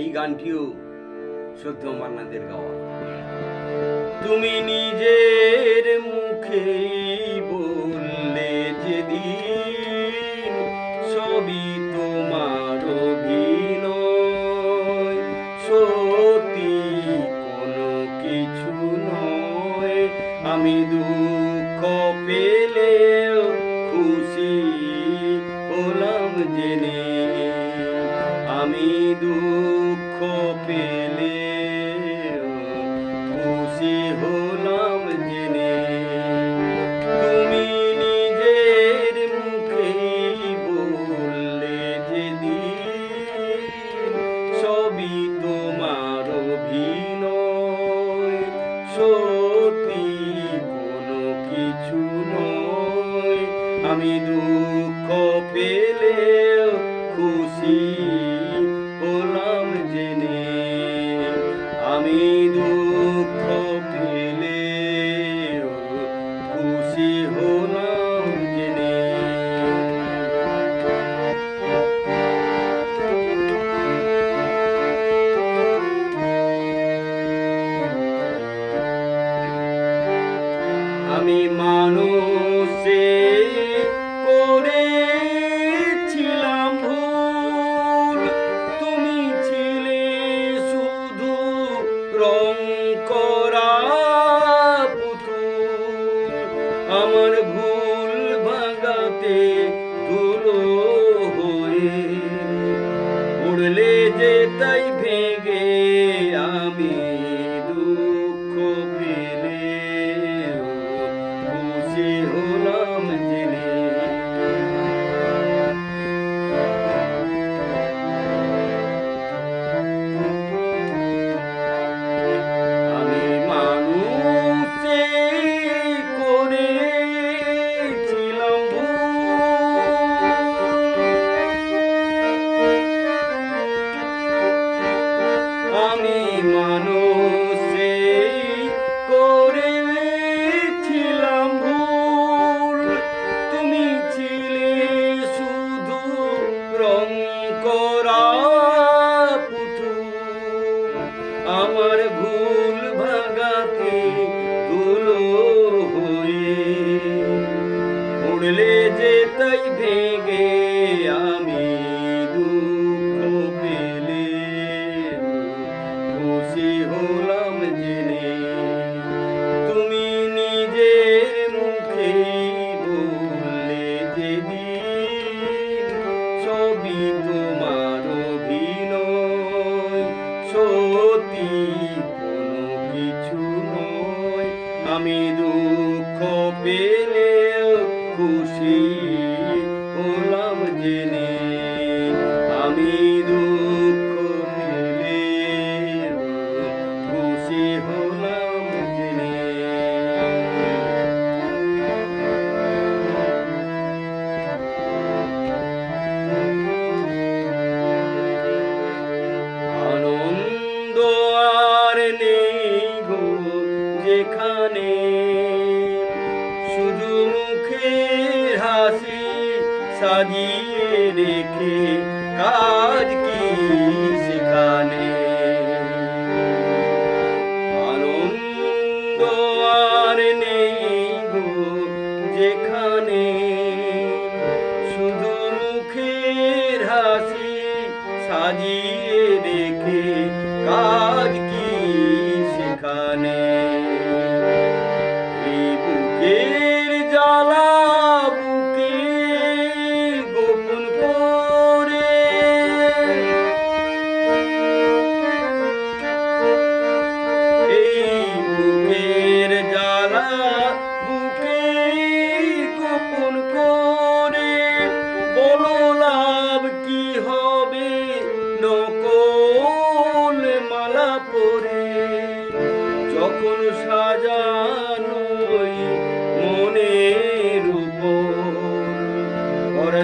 এই গানটিও সদ্য মান্নাদের গাওয়া। তুমি নিজের মুখে বললে যেদিন সবই তোমার সত্যি কোনো কিছু নয়। আমি দুঃখ পেলেও আমি দুঃখ পেলে খুশি হলাম জেনে। তুমি নিজের মুখে বললে যেদিন সবই তোমার অভিনয়। সত্যি কোনো কিছু নয়। আমি দুঃখ পেলেও আমি মানুষে করেছিলাম হলাম আমার ভুল ভাগাতে তুলো হয়ে। উড়লে আমি দুঃখ পেলেও খুশি হলাম জেনে। আমি দুঃখ পেলেও খুশি হলাম জেনে। আনন্দ আর নেই গো যেখানে সাজিয়ে রেখে কাজ